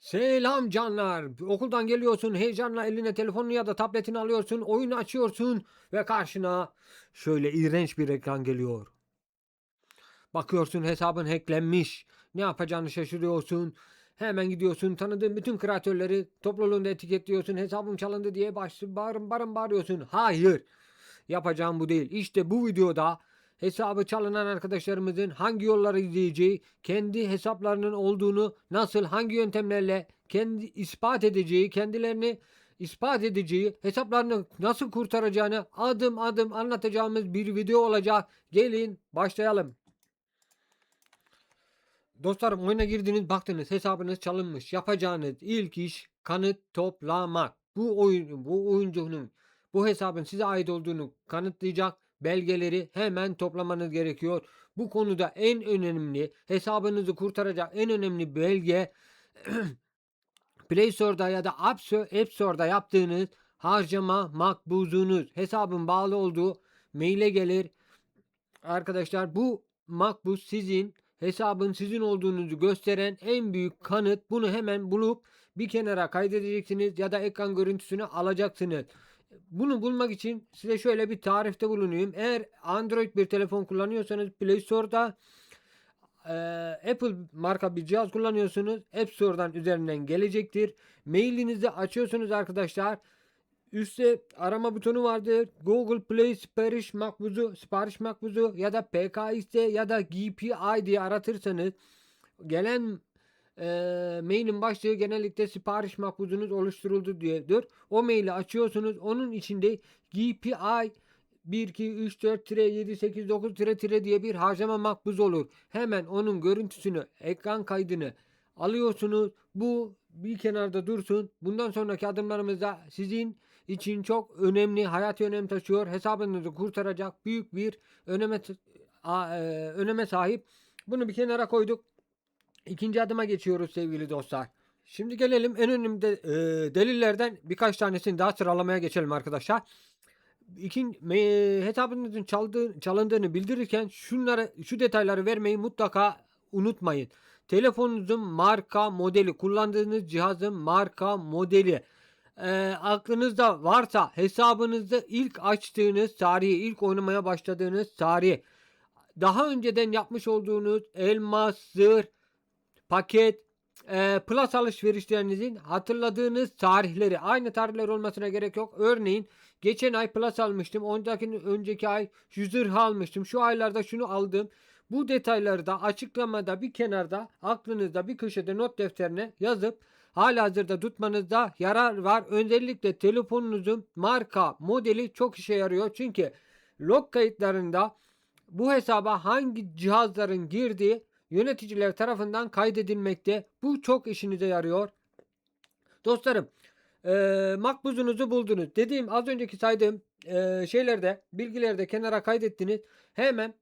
Selam canlar. Okuldan geliyorsun, heyecanla eline telefonunu ya da tabletini alıyorsun, oyunu açıyorsun ve karşına şöyle iğrenç bir ekran geliyor. Bakıyorsun hesabın hacklenmiş. Ne yapacağını şaşırıyorsun. Hemen gidiyorsun tanıdığın bütün kreatörleri topluluğunda etiketliyorsun. Hesabım çalındı diye baş, bağırın bağırın bağırıyorsun. Hayır. Yapacağım bu değil. İşte bu videoda hesabı çalınan arkadaşlarımızın hangi yolları izleyeceği, kendi hesaplarının olduğunu nasıl, hangi yöntemlerle kendi ispat edeceği, kendilerini ispat edeceği, hesaplarını nasıl kurtaracağını adım adım anlatacağımız bir video olacak. Gelin başlayalım. Dostlarım oyuna girdiniz baktınız hesabınız çalınmış. Yapacağınız ilk iş kanıt toplamak. Bu oyun bu oyuncunun bu hesabın size ait olduğunu kanıtlayacak belgeleri hemen toplamanız gerekiyor. Bu konuda en önemli hesabınızı kurtaracak en önemli belge Play Store'da ya da App Store- App Store'da yaptığınız harcama makbuzunuz. Hesabın bağlı olduğu maile gelir. Arkadaşlar bu makbuz sizin hesabın sizin olduğunuzu gösteren en büyük kanıt. Bunu hemen bulup bir kenara kaydedeceksiniz ya da ekran görüntüsünü alacaksınız. Bunu bulmak için size şöyle bir tarifte bulunayım. Eğer Android bir telefon kullanıyorsanız Play Store'da eee, Apple marka bir cihaz kullanıyorsunuz. App Store'dan üzerinden gelecektir. Mailinizi açıyorsunuz arkadaşlar. Üstte arama butonu vardır. Google Play sipariş makbuzu, sipariş makbuzu ya da PKXD ya da GPI diye aratırsanız gelen e, mailin başlığı genellikle sipariş makbuzunuz oluşturuldu diyedir. O maili açıyorsunuz. Onun içinde GPI 1, 2, 3, 4, tire, 7, 8, 9, tire, tire diye bir harcama makbuzu olur. Hemen onun görüntüsünü, ekran kaydını alıyorsunuz. Bu bir kenarda dursun. Bundan sonraki adımlarımızda sizin için çok önemli, hayati önem taşıyor. Hesabınızı kurtaracak büyük bir öneme öneme sahip. Bunu bir kenara koyduk. İkinci adıma geçiyoruz sevgili dostlar. Şimdi gelelim en önemli de- e, delillerden birkaç tanesini daha sıralamaya geçelim arkadaşlar. İkin, me- hesabınızın çaldığı, çalındığını bildirirken şunları şu detayları vermeyi mutlaka unutmayın. Telefonunuzun marka modeli, kullandığınız cihazın marka modeli, e, aklınızda varsa hesabınızda ilk açtığınız tarihi, ilk oynamaya başladığınız tarih, daha önceden yapmış olduğunuz elmas, zırh, paket, e, plus alışverişlerinizin hatırladığınız tarihleri, aynı tarihler olmasına gerek yok. Örneğin geçen ay plus almıştım, ondaki önceki ay şu zırh almıştım, şu aylarda şunu aldım. Bu detayları da açıklamada bir kenarda aklınızda bir köşede not defterine yazıp halihazırda tutmanızda yarar var. Özellikle telefonunuzun marka, modeli çok işe yarıyor. Çünkü log kayıtlarında bu hesaba hangi cihazların girdiği yöneticiler tarafından kaydedilmekte. Bu çok işinize yarıyor. Dostlarım eee makbuzunuzu buldunuz. Dediğim az önceki saydığım eee, şeylerde bilgilerde kenara kaydettiniz. Hemen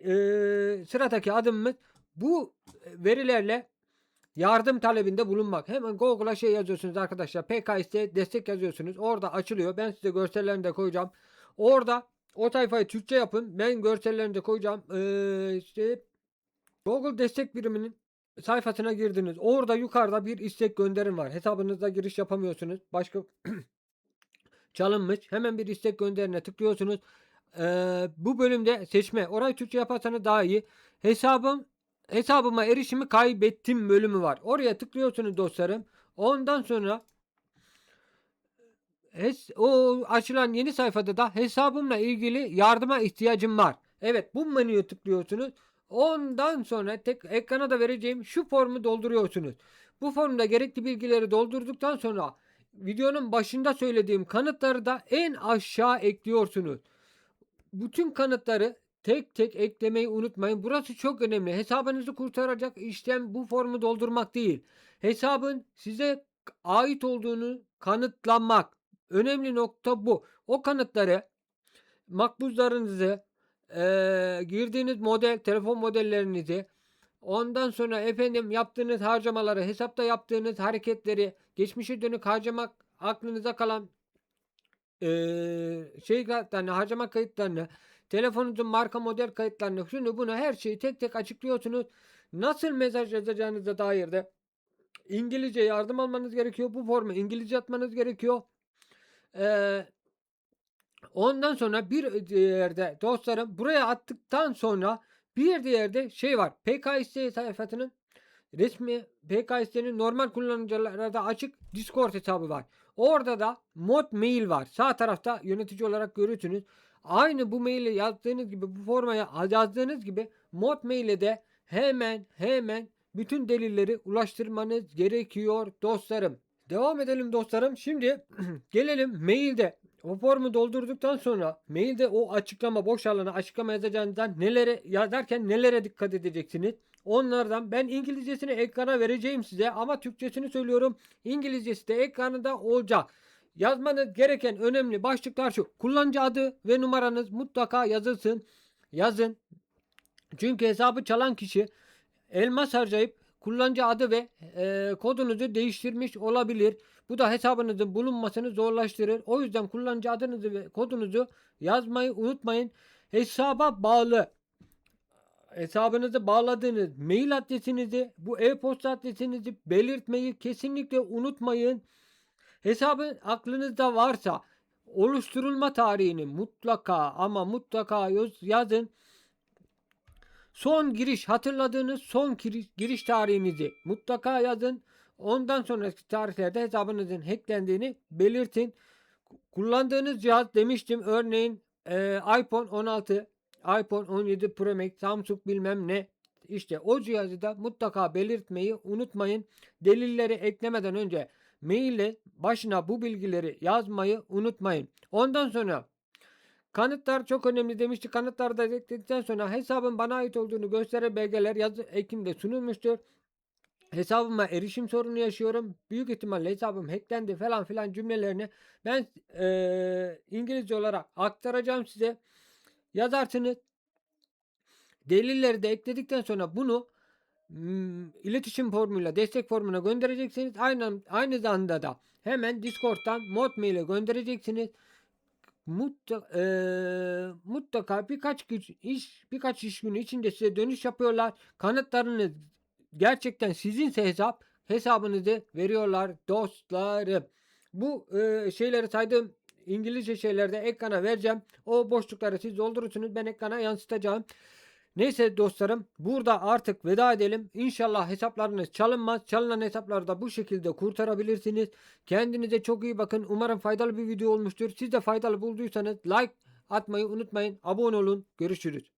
eee, sıradaki adımımız bu verilerle yardım talebinde bulunmak. Hemen Google'a şey yazıyorsunuz arkadaşlar. PKS'de destek yazıyorsunuz. Orada açılıyor. Ben size görsellerini de koyacağım. Orada o sayfayı Türkçe yapın. Ben görsellerini de koyacağım. Ee, işte Google destek biriminin sayfasına girdiniz. Orada yukarıda bir istek gönderin var. Hesabınızda giriş yapamıyorsunuz. Başka çalınmış. Hemen bir istek gönderine tıklıyorsunuz. Ee, bu bölümde seçme. Orayı Türkçe yaparsanız daha iyi. Hesabım hesabıma erişimi kaybettim bölümü var. Oraya tıklıyorsunuz dostlarım. Ondan sonra hes- o açılan yeni sayfada da hesabımla ilgili yardıma ihtiyacım var. Evet bu menüye tıklıyorsunuz. Ondan sonra tek ekrana da vereceğim şu formu dolduruyorsunuz. Bu formda gerekli bilgileri doldurduktan sonra videonun başında söylediğim kanıtları da en aşağı ekliyorsunuz. Bütün kanıtları tek tek eklemeyi unutmayın. Burası çok önemli. Hesabınızı kurtaracak işlem bu formu doldurmak değil. Hesabın size ait olduğunu kanıtlamak. Önemli nokta bu. O kanıtları makbuzlarınızı eee, girdiğiniz model, telefon modellerinizi ondan sonra efendim yaptığınız harcamaları, hesapta yaptığınız hareketleri, geçmişe dönük harcamak aklınıza kalan eee şey kayıtlarını, harcama kayıtlarını, telefonunuzun marka model kayıtlarını, şunu bunu her şeyi tek tek açıklıyorsunuz. Nasıl mesaj yazacağınıza dair de İngilizce yardım almanız gerekiyor. Bu formu İngilizce atmanız gerekiyor. Eee ondan sonra bir yerde dostlarım buraya attıktan sonra bir diğerde şey var. PKS sayfasının resmi PKS'nin normal kullanıcılara da açık Discord hesabı var. Orada da mod mail var. Sağ tarafta yönetici olarak görürsünüz. Aynı bu maili yazdığınız gibi bu formaya yazdığınız gibi mod maile de hemen hemen bütün delilleri ulaştırmanız gerekiyor dostlarım. Devam edelim dostlarım. Şimdi gelelim mailde o formu doldurduktan sonra mailde o açıklama boş alana açıklama yazacağınızdan nelere yazarken nelere dikkat edeceksiniz? Onlardan ben İngilizcesini ekrana vereceğim size ama Türkçesini söylüyorum. İngilizcesi de ekranında olacak. Yazmanız gereken önemli başlıklar şu. Kullanıcı adı ve numaranız mutlaka yazılsın. Yazın. Çünkü hesabı çalan kişi elmas harcayıp kullanıcı adı ve e, kodunuzu değiştirmiş olabilir. Bu da hesabınızın bulunmasını zorlaştırır. O yüzden kullanıcı adınızı ve kodunuzu yazmayı unutmayın. Hesaba bağlı hesabınızı bağladığınız mail adresinizi, bu e-posta adresinizi belirtmeyi kesinlikle unutmayın. Hesabın aklınızda varsa oluşturulma tarihini mutlaka ama mutlaka yaz- yazın. Son giriş hatırladığınız son giriş, giriş tarihinizi mutlaka yazın. Ondan sonraki tarihlerde hesabınızın hacklendiğini belirtin. Kullandığınız cihaz demiştim örneğin e, iPhone 16, iPhone 17 Pro Max, Samsung bilmem ne. İşte o cihazı da mutlaka belirtmeyi unutmayın. Delilleri eklemeden önce maille başına bu bilgileri yazmayı unutmayın. Ondan sonra kanıtlar çok önemli demiştik. Kanıtları da ekledikten sonra hesabın bana ait olduğunu gösteren belgeler yazı Ekim'de sunulmuştur. Hesabıma erişim sorunu yaşıyorum. Büyük ihtimalle hesabım hacklendi falan filan cümlelerini ben eee, İngilizce olarak aktaracağım size. Yazarsınız. Delilleri de ekledikten sonra bunu mm, iletişim formuyla destek formuna göndereceksiniz. Aynı aynı zamanda da hemen Discord'dan mod mail'e göndereceksiniz. Mutta, eee, mutlaka birkaç güç iş birkaç iş günü içinde size dönüş yapıyorlar. Kanıtlarınız gerçekten sizinse hesap hesabınızı veriyorlar dostlarım. Bu eee, şeyleri saydığım İngilizce şeyleri de ekrana vereceğim. O boşlukları siz doldurursunuz. Ben ekrana yansıtacağım. Neyse dostlarım burada artık veda edelim. İnşallah hesaplarınız çalınmaz. Çalınan hesapları da bu şekilde kurtarabilirsiniz. Kendinize çok iyi bakın. Umarım faydalı bir video olmuştur. Siz de faydalı bulduysanız like atmayı unutmayın. Abone olun. Görüşürüz.